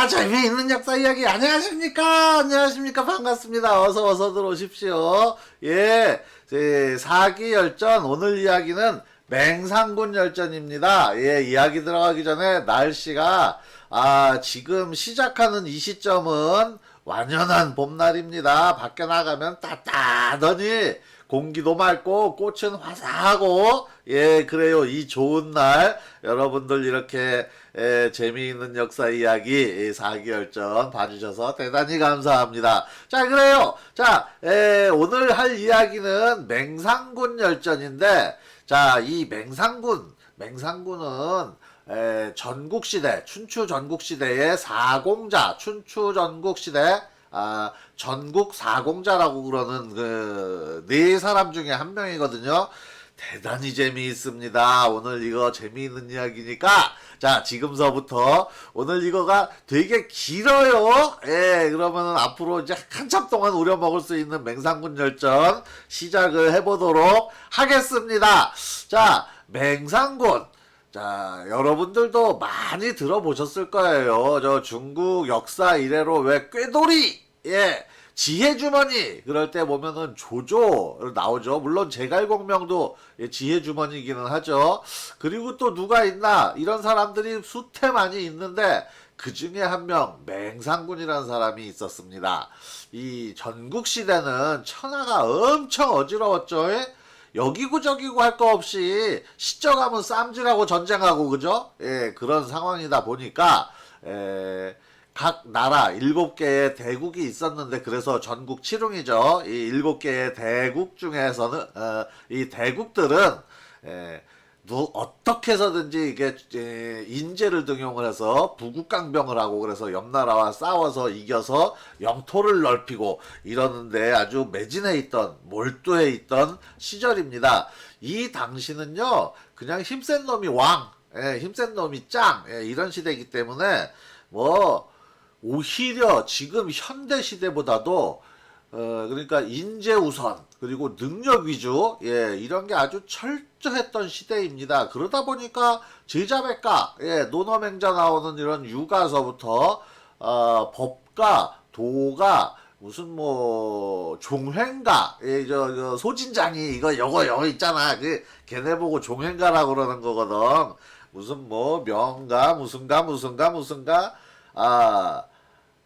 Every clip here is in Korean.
자, 재미있는 역사 이야기 안녕하십니까? 안녕하십니까? 반갑습니다. 어서 어서 들어오십시오. 예, 제 사기 열전 오늘 이야기는 맹상군 열전입니다. 예, 이야기 들어가기 전에 날씨가 아, 지금 시작하는 이 시점은 완연한 봄날입니다. 밖에 나가면 따뜻하더니 공기도 맑고 꽃은 화사하고 예 그래요. 이 좋은 날 여러분들 이렇게 예, 재미있는 역사 이야기 이 사기열전 봐주셔서 대단히 감사합니다. 자 그래요. 자 예, 오늘 할 이야기는 맹상군 열전인데 자이 맹상군 맹상군은 에, 전국시대, 춘추 전국시대의 사공자, 춘추 전국시대, 아, 전국 사공자라고 그러는 그, 네 사람 중에 한 명이거든요. 대단히 재미있습니다. 오늘 이거 재미있는 이야기니까, 자, 지금서부터, 오늘 이거가 되게 길어요. 예, 그러면은 앞으로 이제 한참 동안 우려 먹을 수 있는 맹상군 열전 시작을 해보도록 하겠습니다. 자, 맹상군. 자, 여러분들도 많이 들어보셨을 거예요. 저 중국 역사 이래로 왜 꾀돌이, 예, 지혜주머니, 그럴 때 보면은 조조 나오죠. 물론 제갈공명도 예, 지혜주머니기는 하죠. 그리고 또 누가 있나, 이런 사람들이 수태 많이 있는데, 그 중에 한 명, 맹상군이라는 사람이 있었습니다. 이 전국 시대는 천하가 엄청 어지러웠죠. 예? 여기고 저기고 할 거 없이 시적하면 쌈질하고 전쟁하고 그죠? 예, 그런 상황이다 보니까 에, 각 나라 일곱 개의 대국이 있었는데 그래서 전국 칠웅이죠. 이 일곱 개의 대국 중에서는 어, 이 대국들은 에, 누, 어떻게 해서든지 이게 에, 인재를 등용을 해서 부국강병을 하고 그래서 옆 나라와 싸워서 이겨서 영토를 넓히고 이러는데 아주 매진해 있던 몰두해 있던 시절입니다. 이 당시는요 그냥 힘센 놈이 왕, 예, 힘센 놈이 짱 예, 이런 시대이기 때문에 뭐 오히려 지금 현대 시대보다도 어, 그러니까 인재 우선 그리고 능력 위주 예 이런 게 아주 철저했던 시대입니다. 그러다 보니까 제자백가 예 논어맹자 나오는 이런 유가서부터 어, 법가 도가 무슨 뭐 종횡가 예저 저 소진장이 이거 여거 여거 있잖아 그 걔네 보고 종횡가라고 그러는 거거든 무슨 뭐 명가 무슨가 무슨가 무슨가 아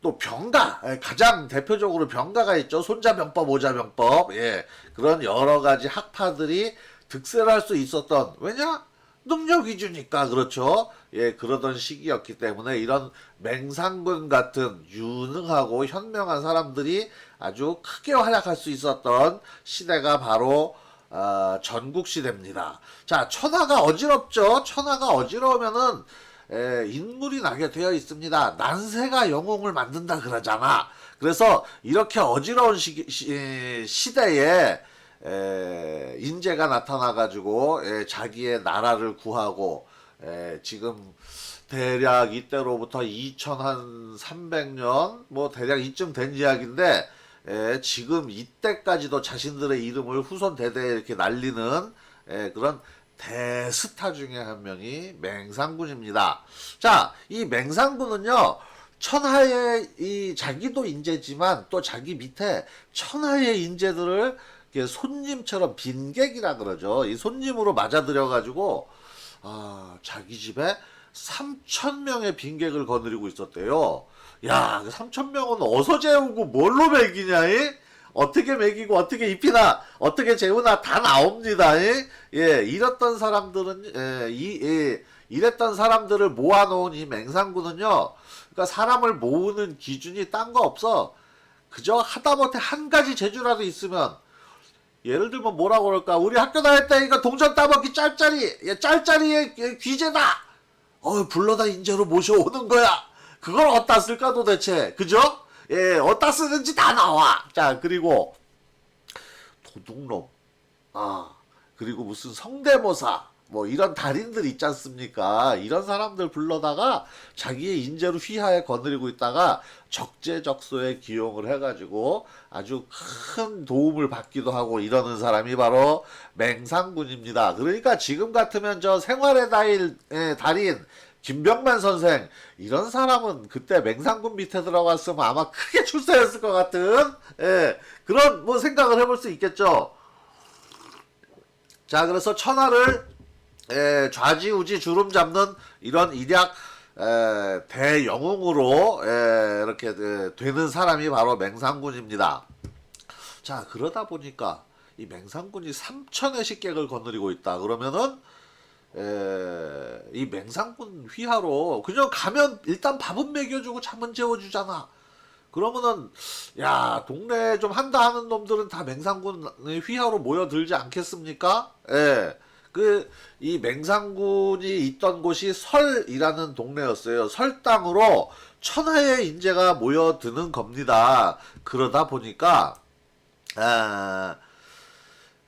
또 병가 예, 가장 대표적으로 병가가 있죠 손자병법 오자병법 예 그런 여러 가지 학파들이 득세를 할수 있었던 왜냐 능력 위주니까 그렇죠 예 그러던 시기였기 때문에 이런 맹상군 같은 유능하고 현명한 사람들이 아주 크게 활약할 수 있었던 시대가 바로 아, 전국 시대입니다. 자, 천하가 어지럽죠. 천하가 어지러우면은 에, 인물이 나게 되어 있습니다. 난세가 영웅을 만든다 그러잖아. 그래서 이렇게 어지러운 시, 시, 시대에 에, 인재가 나타나가지고 에, 자기의 나라를 구하고 에, 지금 대략 이때로부터 2300년 뭐 대략 이쯤 된 이야기인데 에, 지금 이때까지도 자신들의 이름을 후손 대대에 이렇게 날리는 에, 그런 대스타 중에 한 명이 맹상군입니다. 자, 이 맹상군은요, 천하의 이 자기도 인재지만 또 자기 밑에 천하의 인재들을 손님처럼 빈객이라 그러죠. 이 손님으로 맞아들여 가지고, 아, 자기 집에 3천 명의 빈객을 거느리고 있었대요. 야, 그 3천 명은 어서 재우고 뭘로 먹이냐, 이? 어떻게 먹이고 어떻게 입히나 어떻게 재우나 다 나옵니다. 예, 예 이랬던 사람들은 예, 이 예, 이랬던 사람들을 모아놓은 이 맹상군은요. 그러니까 사람을 모으는 기준이 딴 거 없어. 그저 하다못해 한 가지 재주라도 있으면 예를 들면 뭐라고 그럴까? 우리 학교 다닐 때 이거 동전 따먹기 짤짤이 예, 짤짤이의 예, 귀재다. 어 불러다 인재로 모셔오는 거야. 그걸 어디다 쓸까 도대체 그죠? 예, 어디다 쓰는지 다 나와. 자, 그리고 도둑놈. 아, 그리고 무슨 성대모사. 뭐 이런 달인들 있지 않습니까? 이런 사람들 불러다가 자기의 인재로 휘하에 거느리고 있다가 적재적소에 기용을 해가지고 아주 큰 도움을 받기도 하고 이러는 사람이 바로 맹상군입니다. 그러니까 지금 같으면 저 생활의 달인, 예, 달인 김병만 선생 이런 사람은 그때 맹상군 밑에 들어갔으면 아마 크게 출세했을 것 같은 예, 그런 뭐 생각을 해볼 수 있겠죠. 자 그래서 천하를 에, 좌지우지 주름 잡는 이런 일약 에, 대영웅으로 에, 이렇게 에, 되는 사람이 바로 맹상군입니다. 자 그러다 보니까 이 맹상군이 3천의 식객을 거느리고 있다. 그러면은 에, 이 맹상군 휘하로 그냥 가면 일단 밥은 먹여주고 잠은 재워주잖아. 그러면은 야 동네 좀 한다 하는 놈들은 다 맹상군 휘하로 모여들지 않겠습니까? 예. 그 이 맹상군이 있던 곳이 설이라는 동네였어요. 설 땅으로 천하의 인재가 모여드는 겁니다. 그러다 보니까 아,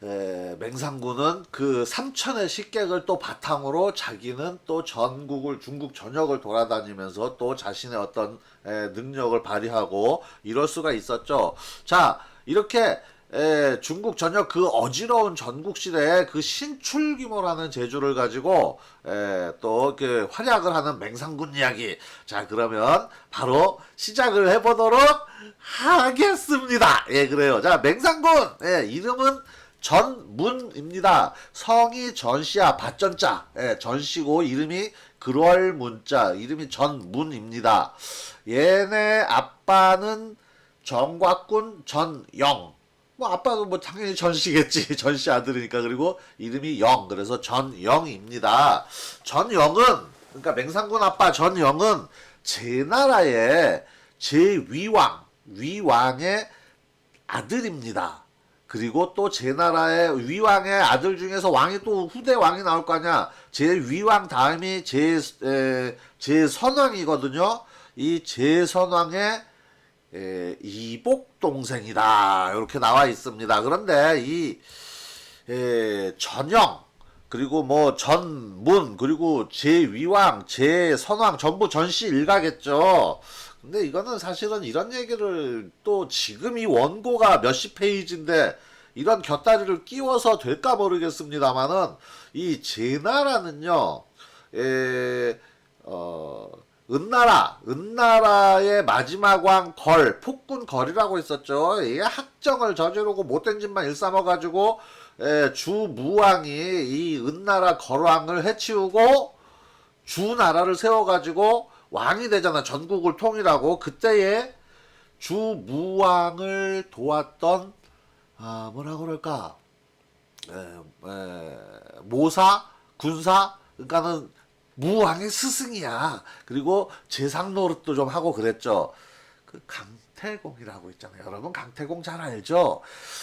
에, 맹상군은 그 삼천의 식객을 또 바탕으로 자기는 또 전국을 중국 전역을 돌아다니면서 또 자신의 어떤 에, 능력을 발휘하고 이럴 수가 있었죠. 자 이렇게 에, 중국 전역 그 어지러운 전국 시대에 그 신출귀모라는 재주를 가지고 또 그 활약을 하는 맹상군 이야기. 자 그러면 바로 시작을 해보도록 하겠습니다. 예 그래요. 자 맹상군 예, 이름은 전문입니다. 성이 전씨야 밭전자 예, 전씨고 이름이 그월문자 이름이 전문입니다. 얘네 아빠는 정곽군 전영 뭐 아빠도 뭐 당연히 전씨겠지 전씨 아들이니까 그리고 이름이 영 그래서 전영입니다. 전영은 그러니까 맹상군 아빠 전영은 제 나라의 제 위왕 위왕의 아들입니다. 그리고 또 제 나라의 위왕의 아들 중에서 왕이 또 후대 왕이 나올 거 아니야. 제 위왕 다음이 제, 에, 제 선왕이거든요. 이 제 선왕의 에, 이복 동생이다. 이렇게 나와 있습니다. 그런데 이 에, 전영 그리고 뭐 전문 그리고 제 위왕 제 선왕 전부 전씨 일가겠죠. 근데 이거는 사실은 이런 얘기를 또 지금 이 원고가 몇십 페이지인데 이런 곁다리를 끼워서 될까 모르겠습니다만은 이 제나라는요, 에, 어, 은나라, 은나라의 마지막 왕 걸, 폭군 걸이라고 있었죠. 이게 학정을 저지르고 못된 짓만 일삼아가지고, 에, 주 무왕이 이 은나라 걸왕을 해치우고, 주 나라를 세워가지고, 왕이 되잖아. 전국을 통일하고, 그때에 주무왕을 도왔던, 아, 뭐라 그럴까. 에, 에, 모사, 군사, 그러니까는 무왕의 스승이야. 그리고 재상 노릇도 좀 하고 그랬죠. 그 강태공이라고 있잖아요. 여러분 강태공 잘 알죠?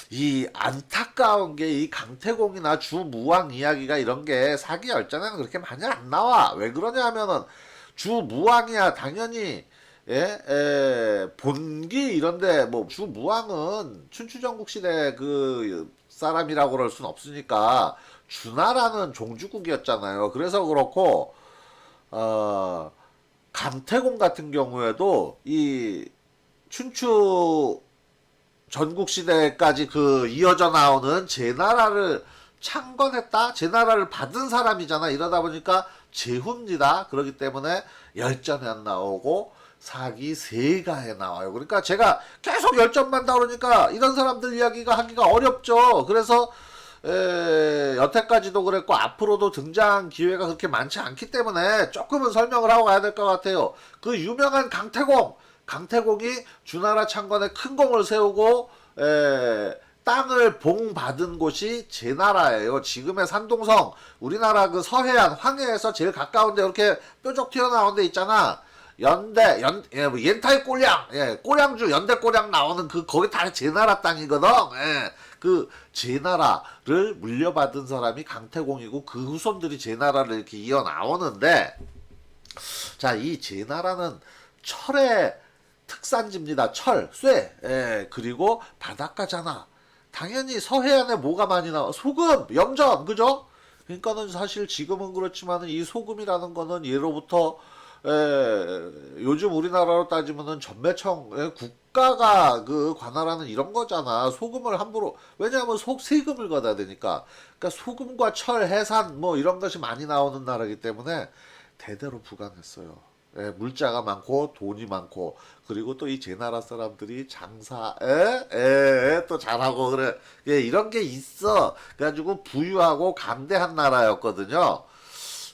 이 안타까운 게 이 강태공이나 주무왕 이야기가 이런 게 사기 열전에는 그렇게 많이 안 나와. 왜 그러냐 하면은 주무왕이야 당연히 예, 에, 본기 이런데 뭐 주무왕은 춘추전국 시대 그 사람이라고 그럴 순 없으니까 주나라는 종주국이었잖아요. 그래서 그렇고 어, 강태공 같은 경우에도 이 춘추 전국 시대까지 그 이어져 나오는 제 나라를 창건했다, 제 나라를 받은 사람이잖아. 이러다 보니까 제후입니다. 그렇기 때문에 열전에 안 나오고 사기 세가에 나와요. 그러니까 제가 계속 열전만 다루니까 이런 사람들 이야기가 하기가 어렵죠. 그래서 에, 여태까지도 그랬고 앞으로도 등장 기회가 그렇게 많지 않기 때문에 조금은 설명을 하고 가야 될 것 같아요. 그 유명한 강태공, 강태공이 주나라 창건에 큰 공을 세우고 에, 땅을 봉 받은 곳이 제 나라예요. 지금의 산동성, 우리나라 그 서해안, 황해에서 제일 가까운데 이렇게 뾰족 튀어나온 데 있잖아. 연대, 연, 예, 뭐, 옌타이 꼬량, 예, 꼬량주, 연대 꼬량 나오는 그, 거기 다 제 나라 땅이거든. 예. 그 제 나라를 물려받은 사람이 강태공이고 그 후손들이 제 나라를 이렇게 이어 나오는데 자이 제 나라는 철의 특산지입니다. 철, 쇠, 예, 그리고 바닷가잖아. 당연히 서해안에 뭐가 많이 나와? 소금, 염전, 그죠? 그러니까는 사실 지금은 그렇지만은 이 소금이라는 거는 예로부터 에, 요즘 우리나라로 따지면은 전매청 에, 국가가 그 관할하는 이런 거잖아. 소금을 함부로 왜냐하면 속 세금을 걷어야 되니까. 그러니까 소금과 철, 해산 뭐 이런 것이 많이 나오는 나라이기 때문에 대대로 부강했어요. 예, 물자가 많고 돈이 많고. 그리고 또 이 제 나라 사람들이 장사 에? 에, 또 잘하고 그래. 예, 이런 게 있어. 그래가지고 부유하고 강대한 나라였거든요.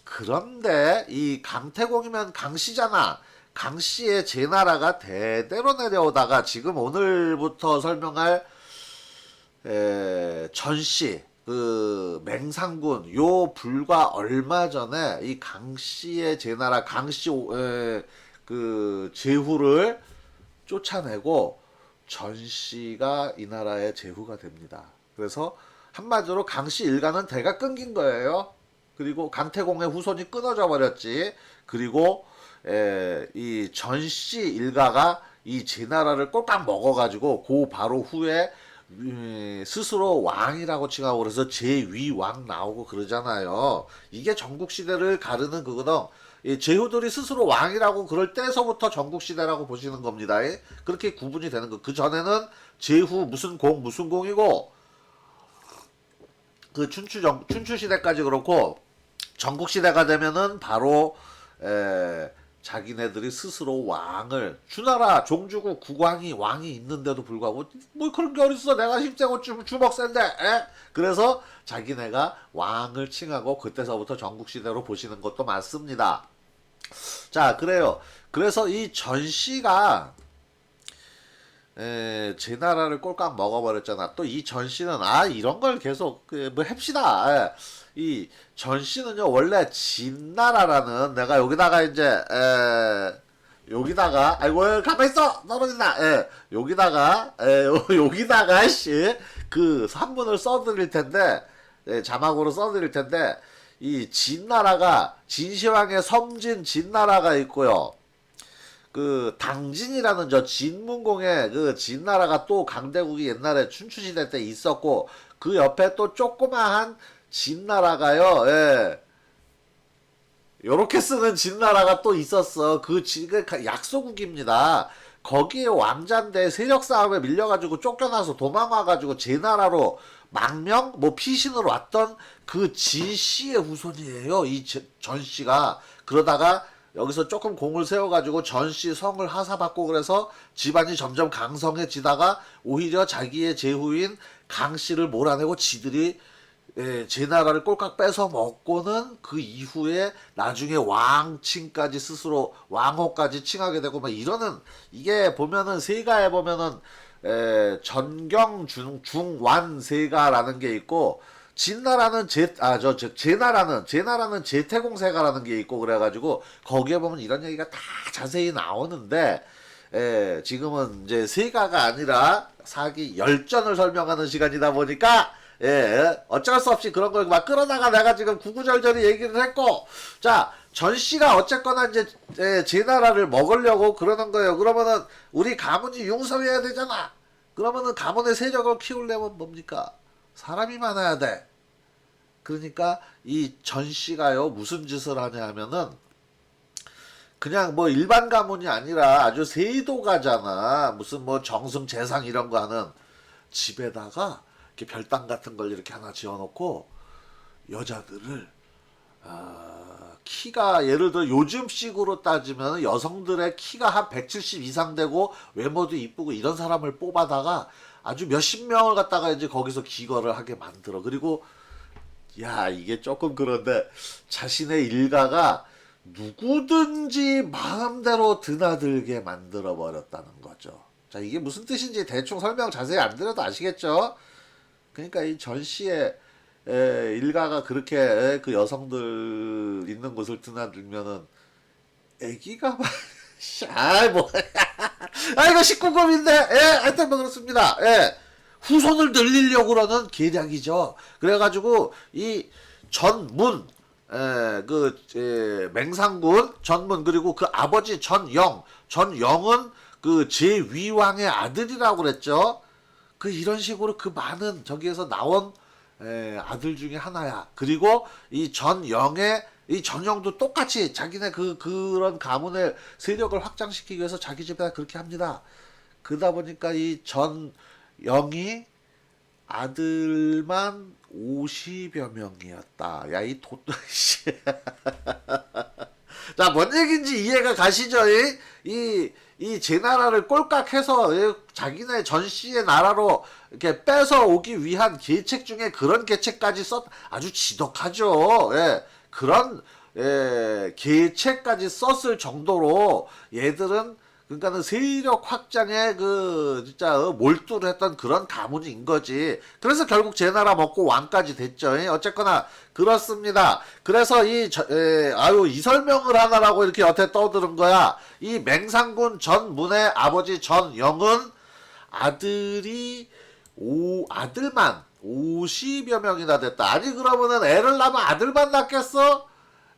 그런데 이 강태공이면 강씨잖아. 강씨의 제 나라가 대대로 내려오다가 지금 오늘부터 설명할 에, 전씨 그 맹상군 요 불과 얼마 전에 이 강씨의 제나라 강씨 그 제후를 쫓아내고 전씨가 이 나라의 제후가 됩니다. 그래서 한마디로 강씨 일가는 대가 끊긴 거예요. 그리고 강태공의 후손이 끊어져 버렸지. 그리고 에, 이 전씨 일가가 이 제나라를 꼴딱 먹어가지고 그 바로 후에 음, 스스로 왕이라고 칭하고 그래서 제위왕 나오고 그러잖아요. 이게 전국 시대를 가르는 그거는 이 제후들이 스스로 왕이라고 그럴 때서부터 전국 시대라고 보시는 겁니다. 예? 그렇게 구분이 되는 거. 그 전에는 제후 무슨 공 무슨 공이고 그 춘추 정, 춘추 시대까지 그렇고 전국 시대가 되면은 바로 에, 자기네들이 스스로 왕을 주나라 종주국 국왕이 왕이 있는데도 불구하고 뭐 그런 게 어딨어 내가 힘세고 주, 주먹 센데 에? 그래서 자기네가 왕을 칭하고 그때서부터 전국 시대로 보시는 것도 많습니다. 자 그래요. 그래서 이 전씨가 에, 제 나라를 꼴깍 먹어버렸잖아. 또 이 전씨는 아 이런 걸 계속 그, 뭐 합시다. 에, 이 전씨는요 원래 진나라라는 내가 여기다가 이제 에, 여기다가 아이고 가만 있어 떨어진다. 예, 여기다가 에, 여기다가 씨그 한문을 써드릴 텐데 예, 자막으로 써드릴 텐데 이 진나라가 진시황의 섬진 진나라가 있고요. 그 당진이라는 저 진문공의 그 진나라가 또 강대국이 옛날에 춘추시대 때 있었고 그 옆에 또 조그마한 진나라가요. 예. 요렇게 쓰는 진나라가 또 있었어. 그 지금 약소국입니다. 거기에 왕자인데 세력 싸움에 밀려가지고 쫓겨나서 도망와가지고 제 나라로 망명 뭐 피신으로 왔던 그 진씨의 후손이에요. 이 전씨가 그러다가 여기서 조금 공을 세워가지고 전씨 성을 하사받고 그래서 집안이 점점 강성해지다가 오히려 자기의 제후인 강씨를 몰아내고 지들이 예, 제 나라를 꼴깍 뺏어 먹고는 그 이후에 나중에 왕칭까지 스스로 왕호까지 칭하게 되고 막 이러는 이게 보면은 세가에 보면은 에, 전경 중 중완 세가라는 게 있고 진나라는 제아저 제나라는 제 나라는 제태공 세가라는 게 있고 그래가지고 거기에 보면 이런 얘기가 다 자세히 나오는데 에, 지금은 이제 세가가 아니라 사기 열전을 설명하는 시간이다 보니까 예, 어쩔 수 없이 그런 걸 막 끌어다가 내가 지금 구구절절히 얘기를 했고, 자, 전 씨가 어쨌거나 이제, 예, 제 나라를 먹으려고 그러는 거예요. 그러면은, 우리 가문이 융성해야 되잖아. 그러면은 가문의 세력을 키우려면 뭡니까? 사람이 많아야 돼. 그러니까, 이 전 씨가요, 무슨 짓을 하냐 하면은, 그냥 뭐 일반 가문이 아니라 아주 세도가잖아. 무슨 뭐 정승 재상 이런 거 하는 집에다가, 이렇게 별당 같은 걸 이렇게 하나 지어놓고 여자들을 아, 키가 예를 들어 요즘식으로 따지면 여성들의 키가 한 170 이상 되고 외모도 이쁘고 이런 사람을 뽑아다가 아주 몇십 명을 갖다가 이제 거기서 기거를 하게 만들어 그리고 야 이게 조금 그런데 자신의 일가가 누구든지 마음대로 드나들게 만들어 버렸다는 거죠. 자 이게 무슨 뜻인지 대충 설명 자세히 안 드려도 아시겠죠? 그러니까 이 전시의 에, 일가가 그렇게 에, 그 여성들 있는 곳을 드나들면은 애기가 막 아이 뭐. 아 이거 19금인데. 예 하여튼 뭐 그렇습니다. 예. 후손을 늘리려고 그러는 계략이죠. 그래가지고 이 전문 에, 그 에, 맹상군 전문 그리고 그 아버지 전영 전영은 그 제위왕의 아들이라고 그랬죠 그 이런 식으로 그 많은 저기에서 나온 에, 아들 중에 하나야. 그리고 이 전영의 이 전영도 똑같이 자기네 그 그런 가문의 세력을 확장시키기 위해서 자기 집에다 그렇게 합니다. 그러다 보니까 이 전영이 아들만 50여 명이었다. 야, 이 도, 씨. 자, 뭔 얘기인지 이해가 가시죠? 이, 이, 이 제 나라를 꼴깍해서 예, 자기네 전씨의 나라로 이렇게 뺏어 오기 위한 계책 중에 그런 계책까지 썼, 아주 지독하죠. 예, 그런, 예, 계책까지 썼을 정도로 얘들은 그러니까는 세력 확장에 그 진짜 어, 몰두를 했던 그런 가문인 거지. 그래서 결국 제 나라 먹고 왕까지 됐죠. 예, 어쨌거나 그렇습니다. 그래서 이 저- 에, 아유 이 설명을 하나라고 이렇게 여태 떠드는 거야. 이 맹상군 전문의 아버지 전영은 아들이 오 아들만 50여 명이나 됐다. 아니 그러면은 애를 낳으면 아들만 낳겠어?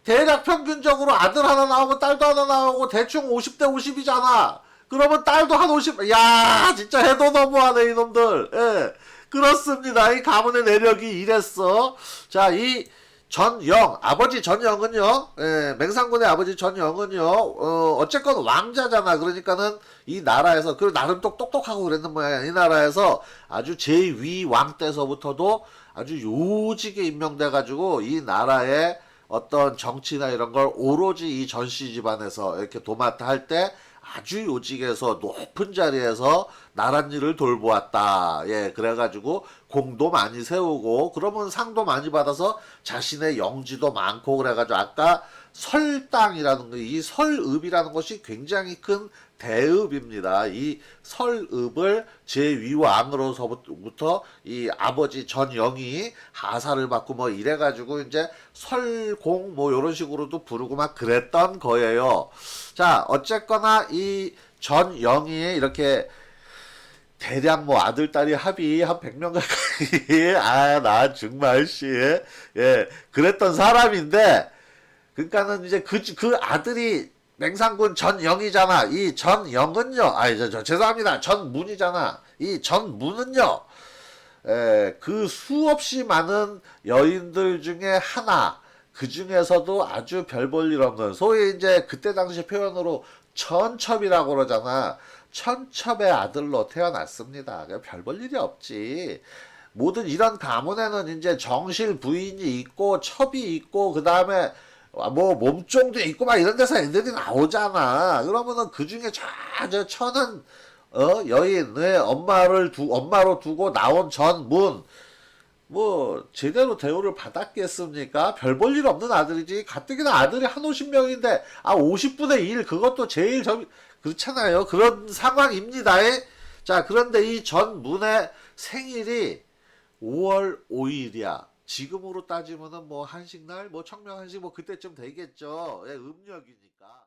대략 평균적으로 아들 하나 나오고 딸도 하나 나오고 대충 50대 50이잖아. 그러면 딸도 한 50, 야, 진짜 해도 너무하네, 이놈들. 예. 그렇습니다. 이 가문의 내력이 이랬어. 자, 이 전영, 아버지 전영은요, 예, 맹상군의 아버지 전영은요, 어, 어쨌건 왕자잖아. 그러니까는 이 나라에서, 그 나름 똑, 똑똑하고 그랬는 모양이야. 이 나라에서 아주 제2 왕 때서부터도 아주 요직에 임명돼가지고 이 나라의 어떤 정치나 이런 걸 오로지 이 전씨 집안에서 이렇게 도맡아 할 때 아주 요직에서 높은 자리에서 나란 일을 돌보았다. 예, 그래가지고 공도 많이 세우고 그러면 상도 많이 받아서 자신의 영지도 많고 그래가지고 아까 설당이라는 거, 이 설읍이라는 것이 굉장히 큰 대읍입니다. 이 설읍을 제2왕으로서부터 이 아버지 전영이 하사를 받고 뭐 이래 가지고 이제 설공 뭐 이런 식으로도 부르고 막 그랬던 거예요. 자, 어쨌거나 이 전영이 이렇게 대략 뭐 아들 딸이 합이 한 100명 가까이 아 나 정말 씨예 그랬던 사람인데 그러니까는 이제 그 그 아들이 맹상군 전영이잖아. 이 전영은요. 아니 저, 저 죄송합니다. 전문이잖아. 이 전문은요. 에, 그 수없이 많은 여인들 중에 하나 그 중에서도 아주 별 볼 일 없는 소위 이제 그때 당시 표현으로 천첩이라고 그러잖아. 천첩의 아들로 태어났습니다. 별 볼 일이 없지. 모든 이런 가문에는 이제 정실 부인이 있고 첩이 있고 그 다음에 뭐 몸종도 있고 막 이런 데서 애들이 나오잖아. 그러면은 그 중에 저저 천은 어 여인의 엄마를 두 엄마로 두고 나온 전문 뭐 제대로 대우를 받았겠습니까? 별 볼 일 없는 아들이지. 가뜩이나 아들이 한 50명인데 아 50분의 1 그것도 제일 점 그렇잖아요. 그런 상황입니다. 자 그런데 이 전문의 생일이 5월 5일이야. 지금으로 따지면은 뭐 한식날, 뭐 청명 한식 뭐 그때쯤 되겠죠. 예, 음력이니까.